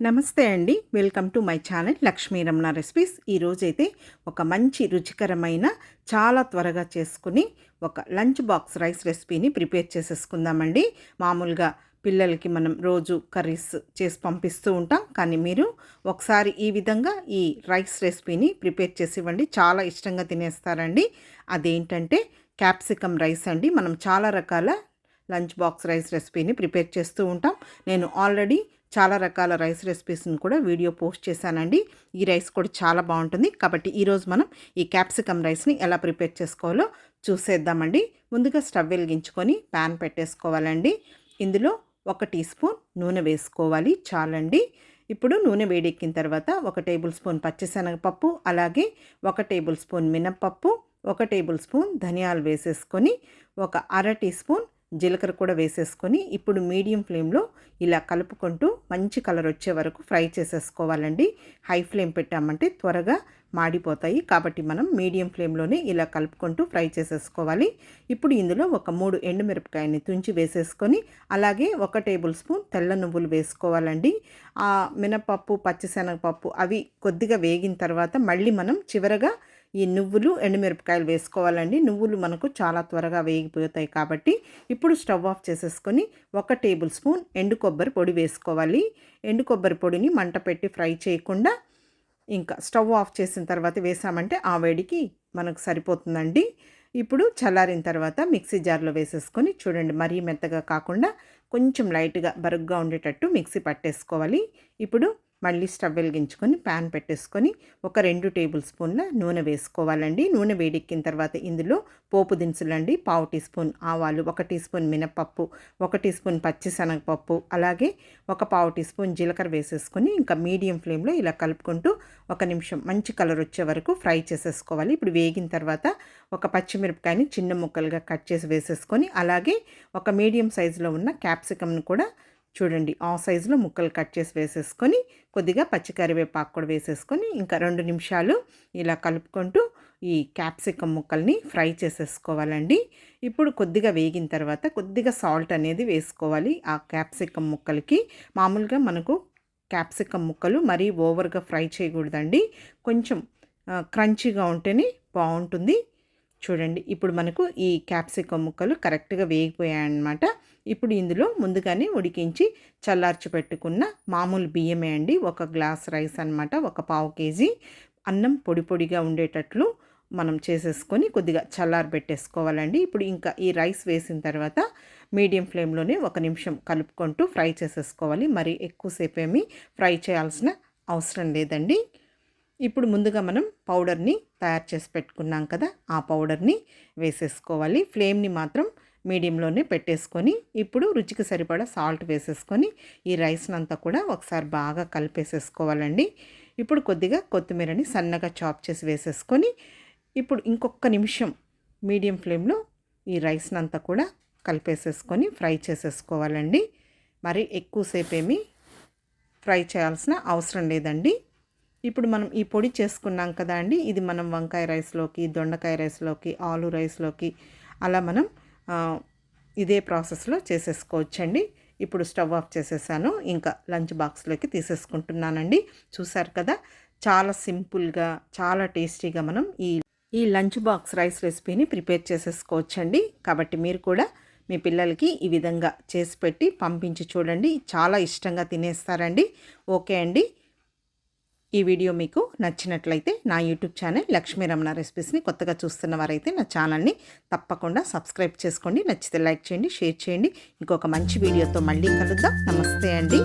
నమస్తే అండి. Welcome to my channel Lakshmi Ramana recipes. ఈరోజైతే ఒక మంచి రుచికరమైన చాలా త్వరగా చేసుకుని ఒక లంచ్ బాక్స్ రైస్ రెసిపీని ప్రిపేర్ చేసేసుకుందామండి. మామూలుగా పిల్లలకి మనం రోజు కర్రీస్ చేసి పంపిస్తూ ఉంటాం. కానీ మీరు ఒకసారి ఈ విధంగా ఈ రైస్ రెసిపీని ప్రిపేర్ చేసి ఇవ్వండి చాలా ఇష్టంగా తినేస్తారండి. అదేంటంటే క్యాప్సికమ్ రైస్ అండి. మనం చాలా రకాల లంచ్ బాక్స్ రైస్ రెసిపీని ప్రిపేర్ చేస్తూ ఉంటాం. నేను ఆల్రెడీ చాలా రకాల రైస్ రెసిపీస్ని కూడా వీడియో పోస్ట్ చేశానండి. ఈ రైస్ కూడా చాలా బాగుంటుంది. కాబట్టి ఈరోజు మనం ఈ క్యాప్సికమ్ రైస్ని ఎలా ప్రిపేర్ చేసుకోవాలో చూసేద్దామండి. ముందుగా స్టవ్ వెలిగించుకొని ప్యాన్ పెట్టేసుకోవాలండి. ఇందులో ఒక టీ స్పూన్ నూనె వేసుకోవాలి చాలండి. ఇప్పుడు నూనె వేడెక్కిన తర్వాత ఒక టేబుల్ స్పూన్ పచ్చిశనగపప్పు అలాగే ఒక టేబుల్ స్పూన్ మినప్పప్పు ఒక టేబుల్ స్పూన్ ధనియాలు వేసేసుకొని ఒక అర టీ స్పూన్ జీలకర్ర కూడా వేసేసుకొని ఇప్పుడు మీడియం ఫ్లేమ్లో ఇలా కలుపుకుంటూ మంచి కలర్ వచ్చే వరకు ఫ్రై చేసేసుకోవాలండి. హై ఫ్లేమ్ పెట్టామంటే త్వరగా మాడిపోతాయి. కాబట్టి మనం మీడియం ఫ్లేమ్లోనే ఇలా కలుపుకుంటూ ఫ్రై చేసేసుకోవాలి. ఇప్పుడు ఇందులో ఒక మూడు ఎండుమిరపకాయని తుంచి వేసేసుకొని అలాగే ఒక టేబుల్ స్పూన్ తెల్ల నువ్వులు వేసుకోవాలండి. ఆ మినపప్పు పచ్చిశనగపప్పు అవి కొద్దిగా వేగిన తర్వాత మళ్ళీ మనం చివరగా ఈ నువ్వులు ఎండుమిరపకాయలు వేసుకోవాలండి. నువ్వులు మనకు చాలా త్వరగా వేగిపోతాయి కాబట్టి ఇప్పుడు స్టవ్ ఆఫ్ చేసేసుకొని ఒక టేబుల్ స్పూన్ ఎండు కొబ్బరి పొడి వేసుకోవాలి. ఎండు కొబ్బరి పొడిని మంట పెట్టి ఫ్రై చేయకుండా ఇంకా స్టవ్ ఆఫ్ చేసిన తర్వాత వేసామంటే ఆ వేడికి మనకు సరిపోతుందండి. ఇప్పుడు చల్లారిన తర్వాత మిక్సీ జార్లో వేసేసుకొని చూడండి మరీ మెత్తగా కాకుండా కొంచెం లైట్గా బరుగ్గా ఉండేటట్టు మిక్సీ పట్టేసుకోవాలి. ఇప్పుడు మళ్ళీ స్టవ్ వెలిగించుకొని ప్యాన్ పెట్టేసుకొని ఒక రెండు టేబుల్ స్పూన్ల నూనె వేసుకోవాలండి. నూనె వేడెక్కిన తర్వాత ఇందులో పోపు దినుసులండి పావు టీ స్పూన్ ఆవాలు ఒక టీ స్పూన్ మినపప్పు ఒక టీ స్పూన్ పచ్చిశనగపప్పు అలాగే ఒక పావు టీ స్పూన్ జీలకర్ర వేసేసుకొని ఇంకా మీడియం ఫ్లేమ్లో ఇలా కలుపుకుంటూ ఒక నిమిషం మంచి కలర్ వచ్చే వరకు ఫ్రై చేసేసుకోవాలి. ఇప్పుడు వేగిన తర్వాత ఒక పచ్చిమిరపకాయని చిన్న ముక్కలుగా కట్ చేసి వేసేసుకొని అలాగే ఒక మీడియం సైజులో ఉన్న క్యాప్సికమ్ను కూడా చూడండి ఆ సైజులో ముక్కలు కట్ చేసి వేసేసుకొని కొద్దిగా పచ్చికరివేపాకు కూడా వేసేసుకొని ఇంకా రెండు నిమిషాలు ఇలా కలుపుకుంటూ ఈ క్యాప్సికమ్ ముక్కల్ని ఫ్రై చేసేసుకోవాలండి. ఇప్పుడు కొద్దిగా వేగిన తర్వాత కొద్దిగా సాల్ట్ అనేది వేసుకోవాలి ఆ క్యాప్సికమ్ ముక్కలకి. మామూలుగా మనకు క్యాప్సికమ్ ముక్కలు మరీ ఓవర్గా ఫ్రై చేయకూడదండి. కొంచెం క్రంచీగా ఉంటేనే బాగుంటుంది. చూడండి ఇప్పుడు మనకు ఈ క్యాప్సికమ్ ముక్కలు కరెక్ట్గా వేగిపోయాయన్నమాట. ఇప్పుడు ఇందులో ముందుగానే ఉడికించి చల్లార్చి పెట్టుకున్న మామూలు బియ్యమే అండి. ఒక గ్లాస్ రైస్ అనమాట ఒక పావు కేజీ. అన్నం పొడి పొడిగా ఉండేటట్లు మనం చేసేసుకొని కొద్దిగా చల్లారి పెట్టేసుకోవాలండి. ఇప్పుడు ఇంకా ఈ రైస్ వేసిన తర్వాత మీడియం ఫ్లేమ్లోనే ఒక నిమిషం కలుపుకుంటూ ఫ్రై చేసేసుకోవాలి. మరి ఎక్కువసేపు ఏమీ ఫ్రై చేయాల్సిన అవసరం లేదండి. ఇప్పుడు ముందుగా మనం పౌడర్ని తయారు చేసి పెట్టుకున్నాం కదా ఆ పౌడర్ని వేసేసుకోవాలి. ఫ్లేమ్ని మాత్రం మీడియంలోనే పెట్టేసుకొని ఇప్పుడు రుచికి సరిపడా సాల్ట్ వేసేసుకొని ఈ రైస్ని అంతా కూడా ఒకసారి బాగా కలిపేసేసుకోవాలండి. ఇప్పుడు కొద్దిగా కొత్తిమీరని సన్నగా చాప్ చేసి వేసేసుకొని ఇప్పుడు ఇంకొక నిమిషం మీడియం ఫ్లేమ్లో ఈ రైస్ని అంతా కూడా కలిపేసేసుకొని ఫ్రై చేసేసుకోవాలండి. మరి ఎక్కువసేపు ఏమీ ఫ్రై చేయాల్సిన అవసరం లేదండి. ఇప్పుడు మనం ఈ పొడి చేసుకున్నాం కదా అండి ఇది మనం వంకాయ రైస్లోకి దొండకాయ రైస్లోకి ఆలు రైస్లోకి అలా మనం ఇదే ప్రాసెస్లో చేసేసుకోవచ్చండి. ఇప్పుడు స్టవ్ ఆఫ్ చేసేసాను. ఇంకా లంచ్ బాక్స్లోకి తీసేసుకుంటున్నానండి. చూసారు కదా చాలా సింపుల్గా చాలా టేస్టీగా మనం ఈ ఈ లంచ్ బాక్స్ రైస్ రెసిపీని ప్రిపేర్ చేసేసుకోవచ్చండి. కాబట్టి మీరు కూడా మీ పిల్లలకి ఈ విధంగా చేసి పెట్టి పంపించి చూడండి. చాలా ఇష్టంగా తినేస్తారండి. ఓకే అండి. ఈ వీడియో మీకు నచ్చినట్లయితే నా యూట్యూబ్ ఛానల్ లక్ష్మీ రమణ రెసిపీస్ని కొత్తగా చూస్తున్న వారైతే నా ఛానల్ని తప్పకుండా సబ్స్క్రైబ్ చేసుకోండి. నచ్చితే లైక్ చేయండి షేర్ చేయండి. ఇంకొక మంచి వీడియోతో మళ్ళీ కలుద్దాం. నమస్తే అండి.